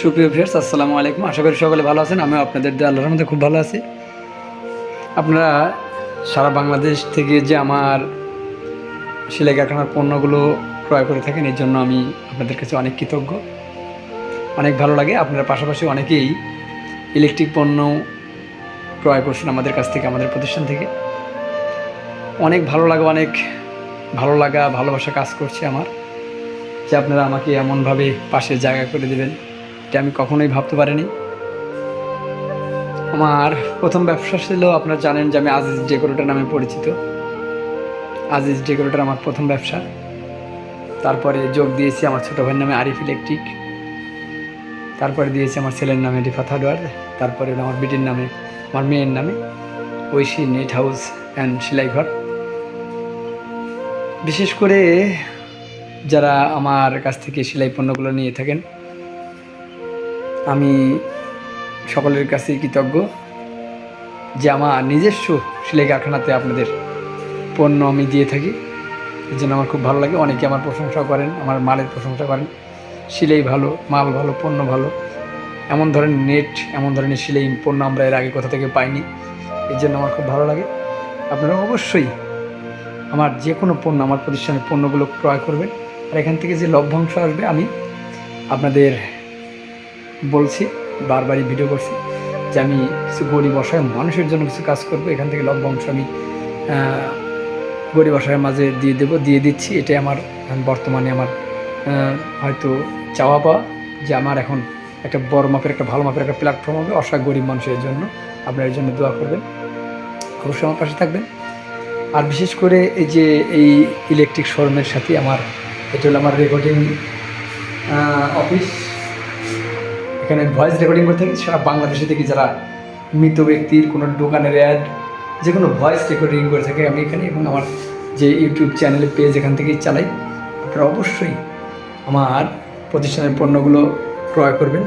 সুপ্রিয় ফ্রেন্ডস আসসালামু আলাইকুম। আশা করি সকলে ভালো আছেন। আমিও আপনাদের দিয়ে, আল্লাহর মধ্যে খুব ভালো আছি। আপনারা সারা বাংলাদেশ থেকে যে আমার সেলাই কারখানার পণ্যগুলো ক্রয় করে থাকেন, এর জন্য আমি আপনাদের কাছে অনেক কৃতজ্ঞ। অনেক ভালো লাগে। আপনারা পাশাপাশি অনেকেই ইলেকট্রিক পণ্য ক্রয় করছেন আমাদের কাছ থেকে, আমাদের প্রতিষ্ঠান থেকে। অনেক ভালো লাগে, অনেক ভালো লাগা, ভালোবাসা কাজ করছে আমার। যে আপনারা আমাকে এমনভাবে পাশে জায়গা করে দেবেন। এটা আমি কখনোই ভাবতে পারিনি। আমার প্রথম ব্যবসা ছিল, আপনারা জানেন যে আমি আজিজ ডেকোরেটর নামে পরিচিত। আজিজ ডেকোরেটর আমার প্রথম ব্যবসা। তারপরে যোগ দিয়েছি আমার ছোটো ভাইয়ের নামে আরিফ ইলেকট্রিক তারপরে দিয়েছি আমার ছেলের নামে রিফাত হার্ডওয়ার তারপরে আমার বিটির নামে, আমার মেয়ের নামে ঐশী নেট হাউস অ্যান্ড সেলাই ঘর। বিশেষ করে যারা আমার কাছ থেকে সেলাই পণ্যগুলো নিয়ে থাকেন আমি সকলের কাছেই কৃতজ্ঞ যে আমার নিজস্ব সেলাই কারখানাতে আপনাদের পণ্য আমি দিয়ে থাকি। এর জন্য আমার খুব ভালো লাগে। অনেকে আমার প্রশংসা করেন, আমার মালের প্রশংসা করেন। সেলাই ভালো, মাল ভালো, পণ্য ভালো। এমন ধরনের নেট, এমন ধরনের সেলাই পণ্য আমরা এর আগে কোথা থেকে পাইনি। এর জন্য আমার খুব ভালো লাগে। আপনারা অবশ্যই আমার যে কোনো পণ্য, আমার প্রতিষ্ঠানের পণ্যগুলো ক্রয় করবেন। আর এখান থেকে যে লভ্যাংশ আসবে, আমি আপনাদের বলছি, বারবারই ভিডিও করছি যে আমি কিছু গরিব অসহায় মানুষের জন্য কিছু কাজ করব, এখান থেকে লভ্যাংশ আমি গরিব অসহায়ের মাঝে দিয়ে দেবো, দিয়ে দিচ্ছি। এটাই আমার বর্তমানে আমার হয়তো চাওয়া পাওয়া যে আমার এখন একটা বড় মাপের, একটা ভালো মাপের একটা প্ল্যাটফর্ম হবে অসহায় গরিব মানুষের জন্য। আপনার জন্য দোয়া করবেন। অবশ্যই আমার পাশে থাকবেন। আর বিশেষ করে এই যে এই ইলেকট্রিক শোরুমের সাথে আমার, এটা হলো আমার রেকর্ডিং অফিস এখানে ভয়েস রেকর্ডিং করতে থাকি সারা বাংলাদেশে থেকে যারা মৃত ব্যক্তির কোনো দোকানের অ্যাড যে কোনো ভয়েস রেকর্ডিং করে থাকে। আমি এখানে এবং আমার যে ইউটিউব চ্যানেলে পেজ এখান থেকেই চালাই। আপনারা অবশ্যই আমার প্রতিষ্ঠানের পণ্যগুলো ক্রয় করবেন।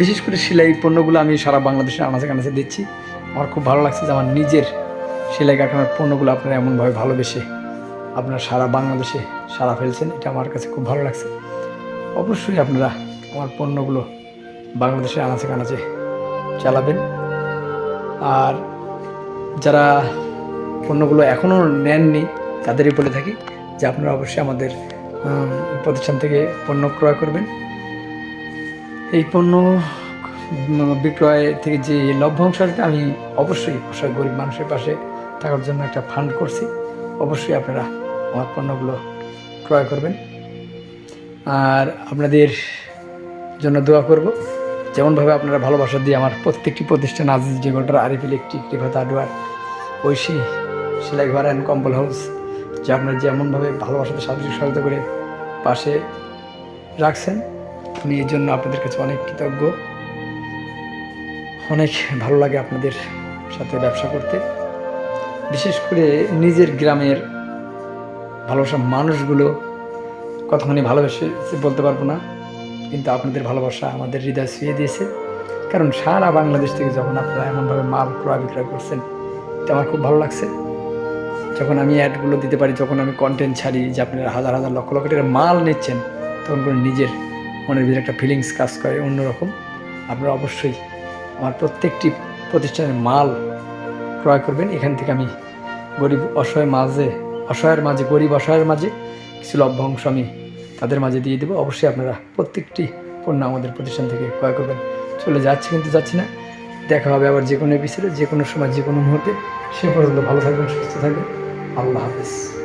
বিশেষ করে সেলাই পণ্যগুলো আমি সারা বাংলাদেশে আনাচে কানাচে দিচ্ছি। আমার খুব ভালো লাগছে যে আমার নিজের সেলাই কারখানার পণ্যগুলো আপনারা এমনভাবে ভালোবেসে আপনারা সারা বাংলাদেশে সারা ফেলছেন। এটা আমার কাছে খুব ভালো লাগছে। অবশ্যই আপনারা আমার পণ্যগুলো বাংলাদেশে আনাচে কানাচে চালাবেন। আর যারা পণ্যগুলো এখনও নেননি, তাদেরই বলে থাকি যে আপনারা অবশ্যই আমাদের প্রতিষ্ঠান থেকে পণ্য ক্রয় করবেন। এই পণ্য বিক্রয় থেকে যে লভ্যাংশ আসবে আমি অবশ্যই অসহায় গরিব মানুষের পাশে থাকার জন্য একটা ফান্ড করছি। অবশ্যই আপনারা আমার পণ্যগুলো ক্রয় করবেন। আর আপনাদের জন্য দোয়া করব। যেমনভাবে আপনারা ভালোবাসা দিয়ে আমার প্রত্যেকটি প্রতিষ্ঠান আজিজ ডেগোল্টার আরিফ ইলেকট্রিক রিফাত হার্ডওয়ার ঐশী সেলাই ঘর অ্যান্ড কম্বল হাউস, যে আপনারা যেমনভাবে ভালোবাসাতে সাহায্য সহায়তা করে পাশে রাখছেন আমি এই জন্য আপনাদের কাছে অনেক কৃতজ্ঞ। অনেক ভালো লাগে আপনাদের সাথে ব্যবসা করতে। বিশেষ করে নিজের গ্রামের ভালোবাসা মানুষগুলো কতখানি ভালোবেসে বলতে পারব না। কিন্তু আপনাদের ভালোবাসা আমাদের হৃদয় ছুঁয়ে দিয়েছে। কারণ সারা বাংলাদেশ থেকে যখন আপনারা এমনভাবে মাল ক্রয় বিক্রয় করছেন, এটা আমার খুব ভালো লাগছে। যখন আমি অ্যাডগুলো দিতে পারি, যখন আমি কন্টেন্ট ছাড়ি যে আপনারা হাজার হাজার লক্ষ লক্ষ টাকার মাল নিচ্ছেন, তখন করে নিজের মনের ভিতরে একটা ফিলিংস কাজ করে অন্যরকম। আপনারা অবশ্যই আমার প্রত্যেকটি প্রতিষ্ঠানের মাল ক্রয় করবেন। এখান থেকে আমি গরিব অসহায় মাঝে, অসহায়ের মাঝে, গরিব অসহায়ের মাঝে কিছু লভ্যাংশ আমি তাদের মাঝে দিয়ে দেবো। অবশ্যই আপনারা প্রত্যেকটি পণ্য আমাদের প্রতিষ্ঠান থেকে ক্রয় করবেন। চলে যাচ্ছি কিন্তু যাচ্ছি না। দেখা হবে আবার যে কোনো এপিসোডে যে কোনো সময় যে কোনো মুহূর্তে। সে পর্যন্ত ভালো থাকবেন, সুস্থ থাকবেন। আল্লাহ হাফেজ।